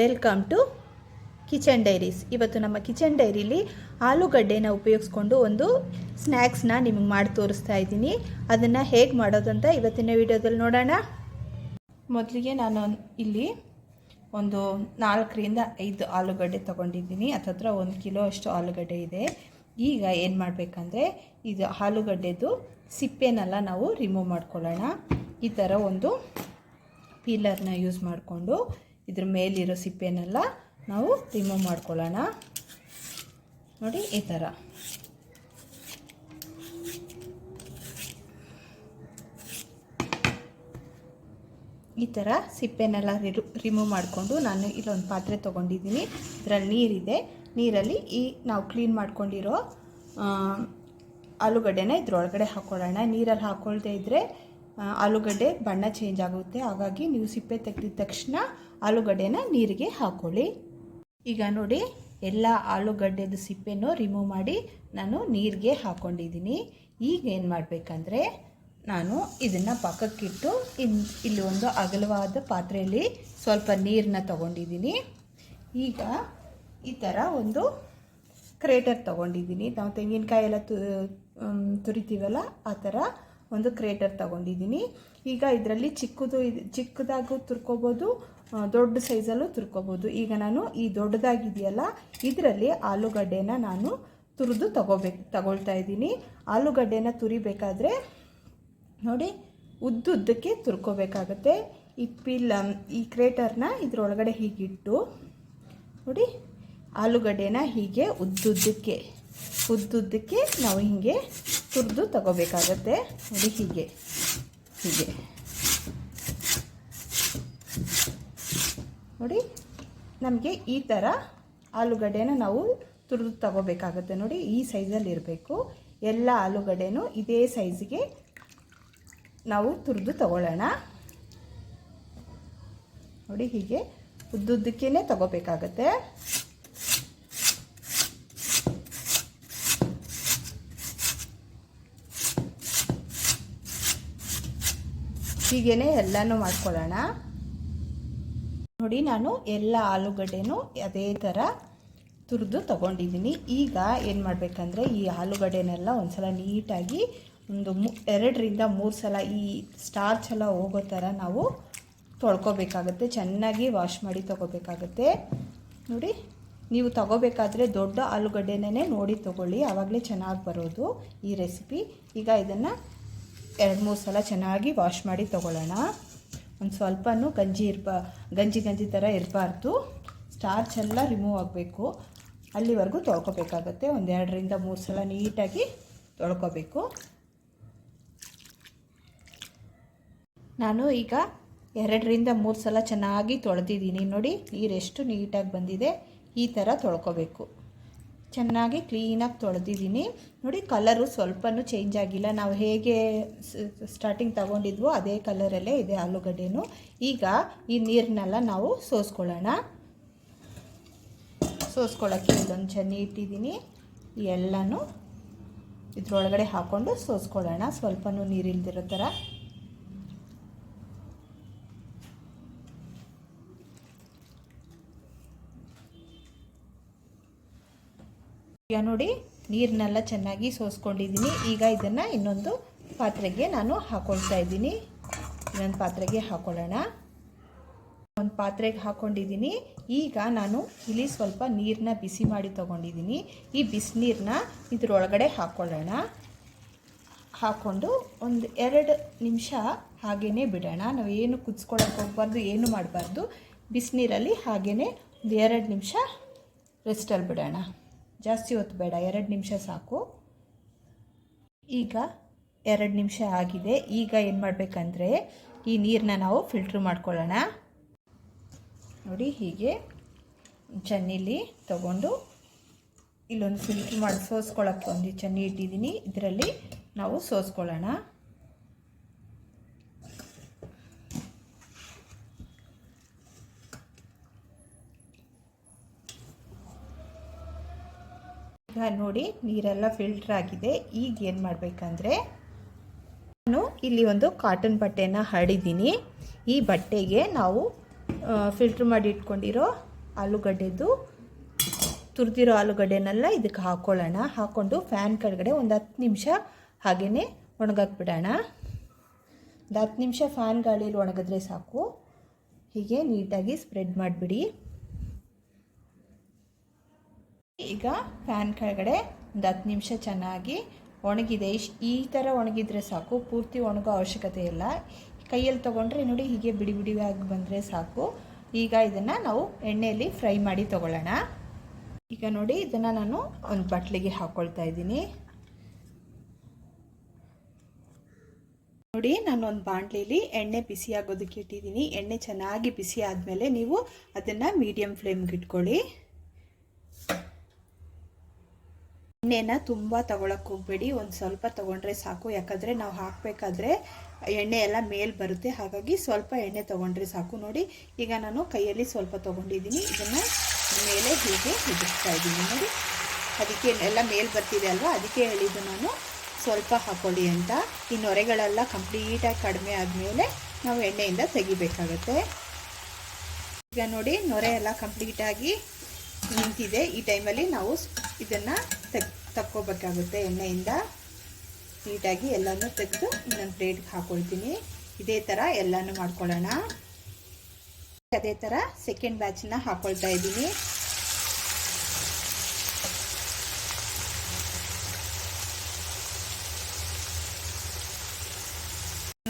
Welcome to kitchen diaries ಇವತ್ತು ನಮ್ಮ kitchen ಡೈರಿಲಿ ಆಲೂಗಡ್ಡೆನ ಉಪಯೋಗಿಸ್ಕೊಂಡು ಒಂದು ಸ್ನ್ಯಾಕ್ಸ್ನ ನಿಮಗೆ ಮಾಡಿ ತೋರಿಸ್ತಾ ಇದ್ದೀನಿ. ಅದನ್ನು ಹೇಗೆ ಮಾಡೋದಂತ ಇವತ್ತಿನ ವಿಡಿಯೋದಲ್ಲಿ ನೋಡೋಣ. ಮೊದಲಿಗೆ ನಾನು ಇಲ್ಲಿ ಒಂದು ನಾಲ್ಕರಿಂದ ಐದು ಆಲೂಗಡ್ಡೆ ತೊಗೊಂಡಿದ್ದೀನಿ. ಹತ್ತತ್ರ ಒಂದು ಕಿಲೋ ಅಷ್ಟು ಆಲೂಗಡ್ಡೆ ಇದೆ. ಈಗ ಏನು ಮಾಡಬೇಕಂದ್ರೆ, ಇದು ಆಲೂಗಡ್ಡೆದು ಸಿಪ್ಪೆನೆಲ್ಲ ನಾವು ರಿಮೂವ್ ಮಾಡ್ಕೊಳ್ಳೋಣ. ಈ ಥರ ಒಂದು ಪೀಲರ್ನ ಯೂಸ್ ಮಾಡಿಕೊಂಡು ಇದ್ರ ಮೇಲಿರೋ ಸಿಪ್ಪೆನೆಲ್ಲ ನಾವು ರಿಮೂವ್ ಮಾಡ್ಕೊಳ್ಳೋಣ. ನೋಡಿ, ಈ ಥರ ಈ ಥರ ಸಿಪ್ಪೆನೆಲ್ಲ ರಿಮೂವ್ ಮಾಡಿಕೊಂಡು ನಾನು ಇಲ್ಲೊಂದು ಪಾತ್ರೆ ತೊಗೊಂಡಿದ್ದೀನಿ. ಇದರಲ್ಲಿ ನೀರಿದೆ. ನೀರಲ್ಲಿ ಈ ನಾವು ಕ್ಲೀನ್ ಮಾಡ್ಕೊಂಡಿರೋ ಆಲೂಗಡ್ಡೆನ ಇದ್ರೊಳಗಡೆ ಹಾಕ್ಕೊಳ್ಳೋಣ ನೀರಲ್ಲಿ ಹಾಕ್ಕೊಳ್ದೇ ಇದ್ದರೆ ಆಲೂಗಡ್ಡೆ ಬಣ್ಣ ಚೇಂಜ್ ಆಗುತ್ತೆ. ಹಾಗಾಗಿ ನೀವು ಸಿಪ್ಪೆ ತೆಗೆದಿದ ತಕ್ಷಣ ಆಲೂಗಡ್ಡೆನ ನೀರಿಗೆ ಹಾಕ್ಕೊಳ್ಳಿ ಈಗ ನೋಡಿ, ಎಲ್ಲ ಆಲೂಗಡ್ಡೆದು ಸಿಪ್ಪೆನೂ ರಿಮೂವ್ ಮಾಡಿ ನಾನು ನೀರಿಗೆ ಹಾಕ್ಕೊಂಡಿದ್ದೀನಿ ಈಗ ಏನು ಮಾಡಬೇಕಂದ್ರೆ, ನಾನು ಇದನ್ನು ಪಕ್ಕಕ್ಕಿಟ್ಟು ಇನ್, ಇಲ್ಲಿ ಒಂದು ಅಗಲವಾದ ಪಾತ್ರೆಯಲ್ಲಿ ಸ್ವಲ್ಪ ನೀರನ್ನ ತಗೊಂಡಿದ್ದೀನಿ. ಈಗ ಈ ಥರ ಒಂದು ಕ್ರೇಟರ್ ತಗೊಂಡಿದ್ದೀನಿ. ನಾವು ತೆಂಗಿನಕಾಯಿ ಎಲ್ಲ ತುರಿತೀವಲ್ಲ, ಆ ಥರ ಒಂದು ಕ್ರೇಟರ್ ತಗೊಂಡಿದ್ದೀನಿ. ಈಗ ಇದರಲ್ಲಿ ಚಿಕ್ಕದು ಇದು, ಚಿಕ್ಕದಾಗೂ ತುರ್ಕೋಬೋದು ದೊಡ್ಡ ಸೈಜಲ್ಲೂ ತುರ್ಕೋಬೋದು. ಈಗ ನಾನು ಈ ದೊಡ್ಡದಾಗಿದೆಯಲ್ಲ, ಇದರಲ್ಲಿ ಆಲೂಗಡ್ಡೆನ ನಾನು ತುರಿದು ತಗೋಬೇಕು, ತಗೊಳ್ತಾ ಇದ್ದೀನಿ. ಆಲೂಗಡ್ಡೆನ ತುರಿಬೇಕಾದ್ರೆ, ನೋಡಿ ಉದ್ದುದ್ದಕ್ಕೆ ತುರ್ಕೋಬೇಕಾಗತ್ತೆ. ಈ ಪಿಲ್ ಈ ಕ್ರೇಟರ್ನ ಇದರೊಳಗಡೆ ಹೀಗಿಟ್ಟು, ನೋಡಿ, ಆಲೂಗಡ್ಡೆನ ಹೀಗೆ ಉದ್ದುದ್ದಕ್ಕೆ ಉದ್ದುದ್ದಕ್ಕೆ ನಾವು ಹೀಗೆ ತುರಿದು ತಗೋಬೇಕಾಗತ್ತೆ. ನೋಡಿ ಹೀಗೆ. ಹೀಗೆ. ನೋಡಿ, ನಮಗೆ ಈ ಥರ ಆಲೂಗಡ್ಡೆನ ನಾವು ತುರಿದು ತಗೋಬೇಕಾಗತ್ತೆ. ನೋಡಿ, ಈ ಸೈಜಲ್ಲಿ ಇರಬೇಕು. ಎಲ್ಲ ಆಲೂಗಡ್ಡೆನೂ ಇದೇ ಸೈಜ್ಗೆ ನಾವು ತುರಿದು ತಗೊಳ್ಳೋಣ. ನೋಡಿ, ಹೀಗೆ ಉದ್ದುದ್ದಕ್ಕೇ ತಗೋಬೇಕಾಗತ್ತೆ. ಹೀಗೇನೆ ಎಲ್ಲನೂ ಮಾಡ್ಕೊಳ್ಳೋಣ. ನೋಡಿ ನಾನು ಎಲ್ಲ ಆಲೂಗಡ್ಡೆನೂ ಅದೇ ಥರ ತುರಿದು ತೊಗೊಂಡಿದ್ದೀನಿ. ಈಗ ಏನು ಮಾಡಬೇಕಂದ್ರೆ ಈ ಆಲೂಗಡ್ಡೆನೆಲ್ಲ ಒಂದ್ಸಲ ನೀಟಾಗಿ ಒಂದು ಮು, ಎರಡರಿಂದ ಮೂರು ಸಲ ಈ ಸ್ಟಾರ್ಚ್ ಎಲ್ಲ ಹೋಗೋ ಥರ ನಾವು ತೊಳ್ಕೊಬೇಕಾಗತ್ತೆ. ಚೆನ್ನಾಗಿ ವಾಶ್ ಮಾಡಿ ತೊಗೋಬೇಕಾಗತ್ತೆ. ನೋಡಿ, ನೀವು ತಗೋಬೇಕಾದ್ರೆ ದೊಡ್ಡ ಆಲೂಗಡ್ಡೆನೇ ನೋಡಿ ತೊಗೊಳ್ಳಿ. ಆವಾಗಲೇ ಚೆನ್ನಾಗಿ ಬರೋದು ಈ ರೆಸಿಪಿ ಈಗ ಇದನ್ನು ಎರಡು ಮೂರು ಸಲ ಚೆನ್ನಾಗಿ ವಾಶ್ ಮಾಡಿ ತೊಗೊಳ್ಳೋಣ. ಒಂದು ಸ್ವಲ್ಪನೂ ಗಂಜಿ ಇರ್ಬ, ಗಂಜಿ ಗಂಜಿ ಥರ ಇರಬಾರ್ದು. ಸ್ಟಾರ್ಚ್ ಎಲ್ಲ ರಿಮೂವ್ ಆಗಬೇಕು. ಅಲ್ಲಿವರೆಗೂ ತೊಳ್ಕೊಬೇಕಾಗತ್ತೆ. ಒಂದೆರಡರಿಂದ ಮೂರು ಸಲ ನೀಟಾಗಿ ತೊಳ್ಕೊಬೇಕು. ನಾನು ಈಗ ಎರಡರಿಂದ ಮೂರು ಸಲ ಚೆನ್ನಾಗಿ ತೊಳೆದಿದ್ದೀನಿ. ನೋಡಿ ನೀರೆಷ್ಟು ನೀಟಾಗಿ ಬಂದಿದೆ. ಈ ಥರ ತೊಳ್ಕೊಬೇಕು. ಚೆನ್ನಾಗಿ ಕ್ಲೀನಾಗಿ ತೊಳೆದಿದ್ದೀನಿ. ನೋಡಿ ಕಲರು ಸ್ವಲ್ಪನೂ ಚೇಂಜ್ ಆಗಿಲ್ಲ. ನಾವು ಹೇಗೆ ಸ್ಟಾರ್ಟಿಂಗ್ ತಗೊಂಡಿದ್ವೋ ಅದೇ ಕಲರಲ್ಲೇ ಇದೆ ಆಲೂಗಡ್ಡೆನೂ. ಈಗ ಈ ನೀರನ್ನೆಲ್ಲ ನಾವು ಸೋಸ್ಕೊಳ್ಳೋಣ. ಸೋಸ್ಕೊಳ್ಳೋಕ್ಕೆ ಇದೊಂದು ಚೆನ್ನಿ ಇಟ್ಟಿದ್ದೀನಿ. ಎಲ್ಲನೂ ಇದ್ರೊಳಗಡೆ ಹಾಕ್ಕೊಂಡು ಸೋಸ್ಕೊಳ್ಳೋಣ. ಸ್ವಲ್ಪನೂ ನೀರಿಲ್ದಿರೋ ಥರ. ನೋಡಿ ನೀರನ್ನೆಲ್ಲ ಚೆನ್ನಾಗಿ ಸೋಸ್ಕೊಂಡಿದ್ದೀನಿ. ಈಗ ಇದನ್ನು ಇನ್ನೊಂದು ಪಾತ್ರೆಗೆ ನಾನು ಹಾಕೊಳ್ತಾ ಇದ್ದೀನಿ. ಇನ್ನೊಂದು ಪಾತ್ರೆಗೆ ಹಾಕೊಳ್ಳೋಣ. ಒಂದು ಪಾತ್ರೆಗೆ ಹಾಕ್ಕೊಂಡಿದ್ದೀನಿ ಈಗ ನಾನು ಇಲ್ಲಿ ಸ್ವಲ್ಪ ನೀರನ್ನ ಬಿಸಿ ಮಾಡಿ ತೊಗೊಂಡಿದ್ದೀನಿ. ಈ ಬಿಸಿನೀರನ್ನ ಇದರೊಳಗಡೆ ಹಾಕ್ಕೊಳ್ಳೋಣ ಹಾಕ್ಕೊಂಡು ಒಂದು ಎರಡು ನಿಮಿಷ ಹಾಗೇ ಬಿಡೋಣ. ನಾವು ಏನು ಕುದಿಸ್ಕೊಳಕ್ಕೆ ಹೋಗ್ಬಾರ್ದು, ಏನು ಮಾಡಬಾರ್ದು ಬಿಸಿನೀರಲ್ಲಿ ಹಾಗೇ ಒಂದು ಎರಡು ನಿಮಿಷ ರೆಸ್ಟಲ್ಲಿ ಬಿಡೋಣ. ಜಾಸ್ತಿ ಹೊತ್ತು ಬೇಡ, ಎರಡು ನಿಮಿಷ ಸಾಕು. ಈಗ ಎರಡು ನಿಮಿಷ ಆಗಿದೆ. ಈಗ ಏನು ಮಾಡಬೇಕಂದ್ರೆ ಈ ನೀರನ್ನ ನಾವು ಫಿಲ್ಟ್ರ್ ಮಾಡ್ಕೊಳ್ಳೋಣ. ನೋಡಿ, ಹೀಗೆ ಚನ್ನೀಲಿ ತಗೊಂಡು ಇಲ್ಲೊಂದು ಫಿಲ್ಟ್ರ್ ಮಾಡಿ ಸೋಸ್ಕೊಳ್ಳೋಕ್ಕೆ ಒಂದು ಚನ್ನಿ ಇಟ್ಟಿದ್ದೀನಿ. ಇದರಲ್ಲಿ ನಾವು ಸೋಸ್ಕೊಳ್ಳೋಣ ಈಗ ನೋಡಿ ನೀರೆಲ್ಲ ಫಿಲ್ಟ್ರ್ ಆಗಿದೆ. ಈಗ ಏನು ಮಾಡಬೇಕಂದ್ರೆ ನಾನು ಇಲ್ಲಿ ಒಂದು ಕಾಟನ್ ಬಟ್ಟೆನ ಹರಡಿದ್ದೀನಿ ಈ ಬಟ್ಟೆಗೆ ನಾವು ಫಿಲ್ಟ್ರ್ ಮಾಡಿ ಇಟ್ಕೊಂಡಿರೋ ಆಲೂಗಡ್ಡೆದು, ತುರಿದಿರೋ ಆಲೂಗಡ್ಡೆನೆಲ್ಲ ಇದಕ್ಕೆ ಹಾಕ್ಕೊಳ್ಳೋಣ ಹಾಕ್ಕೊಂಡು ಫ್ಯಾನ್ ಕೆಳಗಡೆ ಒಂದು ಹತ್ತು ನಿಮಿಷ ಹಾಗೆಯೇ ಒಣಗಾಕ್ಬಿಡೋಣ. ಒಂದು ಹತ್ತು ನಿಮಿಷ ಫ್ಯಾನ್ ಗಾಳಿಯಲ್ಲಿ ಒಣಗಿದ್ರೆ ಸಾಕು. ಹೀಗೆ ನೀಟಾಗಿ ಸ್ಪ್ರೆಡ್ ಮಾಡಿಬಿಡಿ. ಈಗ ಫ್ಯಾನ್ ಕೆಳಗಡೆ ಒಂದು ಹತ್ತು ನಿಮಿಷ ಚೆನ್ನಾಗಿ ಒಣಗಿದೆ. ಈ ಥರ ಒಣಗಿದ್ರೆ ಸಾಕು, ಪೂರ್ತಿ ಒಣಗೋ ಅವಶ್ಯಕತೆ ಇಲ್ಲ. ಕೈಯಲ್ಲಿ ತೊಗೊಂಡ್ರೆ ನೋಡಿ ಹೀಗೆ ಬಿಡಿ ಬಿಡಿಯಾಗಿ ಬಂದರೆ ಸಾಕು. ಈಗ ಇದನ್ನು ನಾವು ಎಣ್ಣೆಯಲ್ಲಿ ಫ್ರೈ ಮಾಡಿ ತೊಗೊಳ್ಳೋಣ. ಈಗ ನೋಡಿ ಇದನ್ನು ನಾನು ಒಂದು ಬಟ್ಲಿಗೆ ಹಾಕ್ಕೊಳ್ತಾ ಇದ್ದೀನಿ. ನೋಡಿ ನಾನು ಒಂದು ಬಾಣಲಿಲಿ ಎಣ್ಣೆ ಬಿಸಿ ಆಗೋದಕ್ಕೆ ಇಟ್ಟಿದ್ದೀನಿ. ಎಣ್ಣೆ ಚೆನ್ನಾಗಿ ಬಿಸಿ ಆದಮೇಲೆ ನೀವು ಅದನ್ನು ಮೀಡಿಯಮ್ ಫ್ಲೇಮ್ಗೆ ಇಟ್ಕೊಳ್ಳಿ. ಎಣ್ಣೆನ ತುಂಬ ತಗೊಳಕ್ಕೆ ಹೋಗಬೇಡಿ, ಒಂದು ಸ್ವಲ್ಪ ತೊಗೊಂಡ್ರೆ ಸಾಕು. ಯಾಕಂದರೆ ನಾವು ಹಾಕಬೇಕಾದ್ರೆ ಎಣ್ಣೆ ಎಲ್ಲ ಮೇಲೆ ಬರುತ್ತೆ. ಹಾಗಾಗಿ ಸ್ವಲ್ಪ ಎಣ್ಣೆ ತೊಗೊಂಡ್ರೆ ಸಾಕು. ನೋಡಿ, ಈಗ ನಾನು ಕೈಯಲ್ಲಿ ಸ್ವಲ್ಪ ತೊಗೊಂಡಿದ್ದೀನಿ. ಇದನ್ನು ಮೇಲೆ ಹೀಗೆ ಹಿಡಿಸ್ತಾ ಇದ್ದೀನಿ. ನೋಡಿ, ಅದಕ್ಕೆ ಎಲ್ಲ ಮೇಲೆ ಬರ್ತಿದೆ ಅಲ್ವಾ? ಅದಕ್ಕೆ ಹೇಳಿದ್ದು ನಾನು ಸ್ವಲ್ಪ ಹಾಕೊಳ್ಳಿ ಅಂತ. ಈ ನೊರೆಗಳೆಲ್ಲ ಕಂಪ್ಲೀಟಾಗಿ ಕಡಿಮೆ ಆದಮೇಲೆ ನಾವು ಎಣ್ಣೆಯಿಂದ ತೆಗಿಬೇಕಾಗತ್ತೆ. ಈಗ ನೋಡಿ, ನೊರೆ ಎಲ್ಲ ಕಂಪ್ಲೀಟಾಗಿ ನಿಂತಿದೆ. ಈ ಟೈಮಲ್ಲಿ ನಾವು ಇದನ್ನು ತಕ್ಕೋಬೇಕಾಗುತ್ತೆ ಎಣ್ಣೆಯಿಂದ. ನೀಟಾಗಿ ಎಲ್ಲನೂ ತೆಗೆದು ಇನ್ನೊಂದು ಪ್ಲೇಟ್ಗೆ ಹಾಕ್ಕೊಳ್ತೀನಿ ಇದೇ ಥರ ಎಲ್ಲನೂ ಮಾಡ್ಕೊಳ್ಳೋಣ. ಅದೇ ಥರ ಸೆಕೆಂಡ್ ಬ್ಯಾಚನ್ನ ಹಾಕ್ಕೊಳ್ತಾ ಇದ್ದೀನಿ.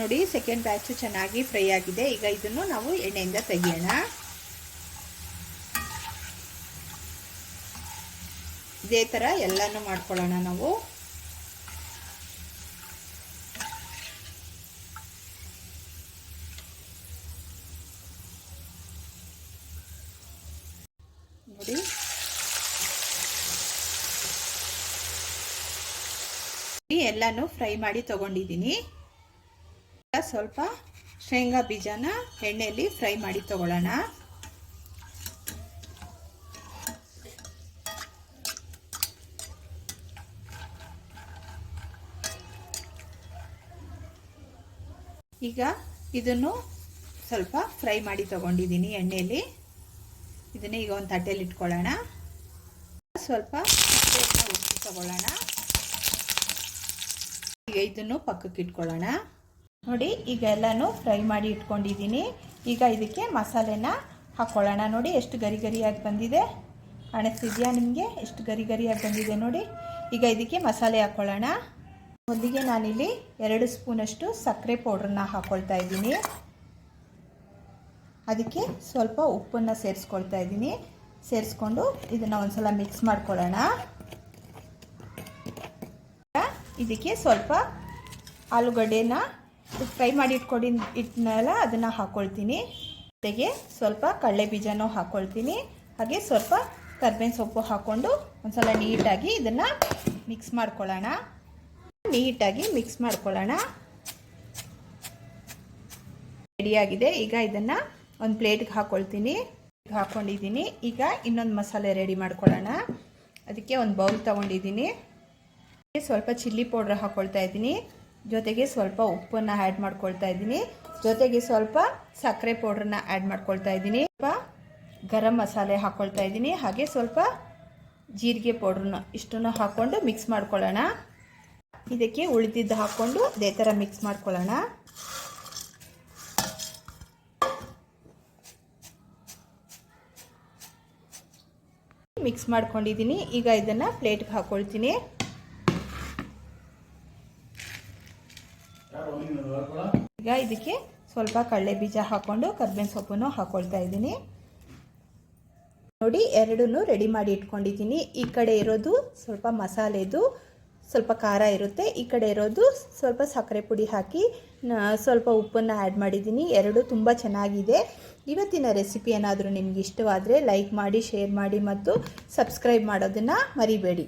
ನೋಡಿ ಸೆಕೆಂಡ್ ಬ್ಯಾಚು ಚೆನ್ನಾಗಿ ಫ್ರೈ ಆಗಿದೆ. ಈಗ ಇದನ್ನು ನಾವು ಎಣ್ಣೆಯಿಂದ ತೆಗಿಯೋಣ. ಇದೇ ಥರ ಎಲ್ಲನೂ ಮಾಡ್ಕೊಳ್ಳೋಣ ನಾವು. ನೋಡಿ. ಎಲ್ಲನೂ ಫ್ರೈ ಮಾಡಿ ತಗೊಂಡಿದ್ದೀನಿ. ಸ್ವಲ್ಪ ಶೇಂಗಾ ಬೀಜನ ಎಣ್ಣೆಯಲ್ಲಿ ಫ್ರೈ ಮಾಡಿ ತಗೊಳ್ಳೋಣ. ಈಗ ಇದನ್ನು ಸ್ವಲ್ಪ ಫ್ರೈ ಮಾಡಿ ತಗೊಂಡಿದ್ದೀನಿ ಎಣ್ಣೆಯಲ್ಲಿ. ಇದನ್ನ ಈಗ ಒಂದು ತಟ್ಟೆಯಲ್ಲಿ ಇಟ್ಕೊಳ್ಳೋಣ. ಸ್ವಲ್ಪ ಉಪ್ಪು ತಗೊಳ್ಳೋಣ. ಈಗ ಇದನ್ನು ಪಕ್ಕಕ್ಕೆ ಇಟ್ಕೊಳ್ಳೋಣ. ನೋಡಿ, ಈಗ ಎಲ್ಲನೂ ಫ್ರೈ ಮಾಡಿ ಇಟ್ಕೊಂಡಿದ್ದೀನಿ. ಈಗ ಇದಕ್ಕೆ ಮಸಾಲೆನ ಹಾಕ್ಕೊಳ್ಳೋಣ ನೋಡಿ, ಎಷ್ಟು ಗರಿ ಗರಿಯಾಗಿ ಬಂದಿದೆ. ಕಾಣಿಸ್ತಿದೆಯಾ ನಿಮಗೆ? ಎಷ್ಟು ಗರಿ ಗರಿಯಾಗಿ ಬಂದಿದೆ ನೋಡಿ. ಈಗ ಇದಕ್ಕೆ ಮಸಾಲೆ ಹಾಕ್ಕೊಳ್ಳೋಣ ಮೊದಲಿಗೆ ನಾನಿಲ್ಲಿ ಎರಡು ಸ್ಪೂನಷ್ಟು ಸಕ್ಕರೆ ಪೌಡ್ರನ್ನ ಹಾಕ್ಕೊಳ್ತಾ ಇದ್ದೀನಿ. ಅದಕ್ಕೆ ಸ್ವಲ್ಪ ಉಪ್ಪನ್ನು ಸೇರಿಸ್ಕೊಳ್ತಾ ಇದ್ದೀನಿ. ಸೇರಿಸ್ಕೊಂಡು ಇದನ್ನು ಒಂದ್ಸಲ ಮಿಕ್ಸ್ ಮಾಡ್ಕೊಳ್ಳೋಣ. ಇದಕ್ಕೆ ಸ್ವಲ್ಪ ಆಲೂಗಡ್ಡೆನ ಫ್ರೈ ಮಾಡಿ ಇಟ್ಕೊಡಿ ಇಟ್ಟನಲ್ಲ ಅದನ್ನು ಹಾಕ್ಕೊಳ್ತೀನಿ ಜೊತೆಗೆ ಸ್ವಲ್ಪ ಕಡಲೆ ಬೀಜನೂ ಹಾಕ್ಕೊಳ್ತೀನಿ ಹಾಗೆ ಸ್ವಲ್ಪ ಕರ್ಬೇವಿನ ಸೊಪ್ಪು ಹಾಕ್ಕೊಂಡು ಒಂದ್ಸಲ ನೀಟಾಗಿ ಇದನ್ನು ಮಿಕ್ಸ್ ಮಾಡ್ಕೊಳ್ಳೋಣ. ನೀಟಾಗಿ ಮಿಕ್ಸ್ ಮಾಡ್ಕೊಳ್ಳೋಣ. ರೆಡಿಯಾಗಿದೆ ಈಗ ಇದನ್ನು ಒಂದು ಪ್ಲೇಟ್ಗೆ ಹಾಕ್ಕೊಳ್ತೀನಿ ಹಾಕ್ಕೊಂಡಿದ್ದೀನಿ ಈಗ ಇನ್ನೊಂದು ಮಸಾಲೆ ರೆಡಿ ಮಾಡ್ಕೊಳ್ಳೋಣ. ಅದಕ್ಕೆ ಒಂದು ಬೌಲ್ ತೊಗೊಂಡಿದ್ದೀನಿ. ಸ್ವಲ್ಪ ಚಿಲ್ಲಿ ಪೌಡ್ರ್ ಹಾಕ್ಕೊಳ್ತಾ ಇದ್ದೀನಿ. ಜೊತೆಗೆ ಸ್ವಲ್ಪ ಉಪ್ಪನ್ನು ಆ್ಯಡ್ ಮಾಡ್ಕೊಳ್ತಾ ಇದ್ದೀನಿ. ಜೊತೆಗೆ ಸ್ವಲ್ಪ ಸಕ್ಕರೆ ಪೌಡ್ರನ್ನ ಆ್ಯಡ್ ಮಾಡ್ಕೊಳ್ತಾ ಇದ್ದೀನಿ. ಸ್ವಲ್ಪ ಗರಂ ಮಸಾಲೆ ಹಾಕ್ಕೊಳ್ತಾ ಇದ್ದೀನಿ. ಹಾಗೆ ಸ್ವಲ್ಪ ಜೀರಿಗೆ ಪೌಡ್ರನ್ನ ಇಷ್ಟನ್ನು ಹಾಕ್ಕೊಂಡು ಮಿಕ್ಸ್ ಮಾಡ್ಕೊಳ್ಳೋಣ. ಇದಕ್ಕೆ ಉಳಿದಿದ್ದು ಹಾಕ್ಕೊಂಡು ಅದೇ ಥರ ಮಿಕ್ಸ್ ಮಾಡ್ಕೊಳ್ಳೋಣ. ಮಿಕ್ಸ್ ಮಾಡ್ಕೊಂಡಿದ್ದೀನಿ. ಈಗ ಇದನ್ನು ಪ್ಲೇಟ್ಗೆ ಹಾಕ್ಕೊಳ್ತೀನಿ ಈಗ ಇದಕ್ಕೆ ಸ್ವಲ್ಪ ಕಡಲೆ ಬೀಜ ಹಾಕ್ಕೊಂಡು ಕರ್ಬೇವಿನ ಸೊಪ್ಪನ್ನು ಹಾಕ್ಕೊಳ್ತಾ ಇದ್ದೀನಿ. ನೋಡಿ, ಎರಡನ್ನೂ ರೆಡಿ ಮಾಡಿ ಇಟ್ಕೊಂಡಿದ್ದೀನಿ. ಈ ಕಡೆ ಇರೋದು ಸ್ವಲ್ಪ ಮಸಾಲೆದು ಸ್ವಲ್ಪ ಖಾರ ಇರುತ್ತೆ. ಈ ಕಡೆ ಇರೋದು ಸ್ವಲ್ಪ ಸಕ್ಕರೆ ಪುಡಿ ಹಾಕಿ ಸ್ವಲ್ಪ ಉಪ್ಪನ್ನು ಆ್ಯಡ್ ಮಾಡಿದ್ದೀನಿ. ಎರಡು ತುಂಬ ಚೆನ್ನಾಗಿದೆ. ಇವತ್ತಿನ ರೆಸಿಪಿ ಏನಾದರೂ ನಿಮ್ಗೆ ಇಷ್ಟವಾದರೆ ಲೈಕ್ ಮಾಡಿ ಶೇರ್ ಮಾಡಿ ಮತ್ತು ಸಬ್ಸ್ಕ್ರೈಬ್ ಮಾಡೋದನ್ನು ಮರಿಬೇಡಿ.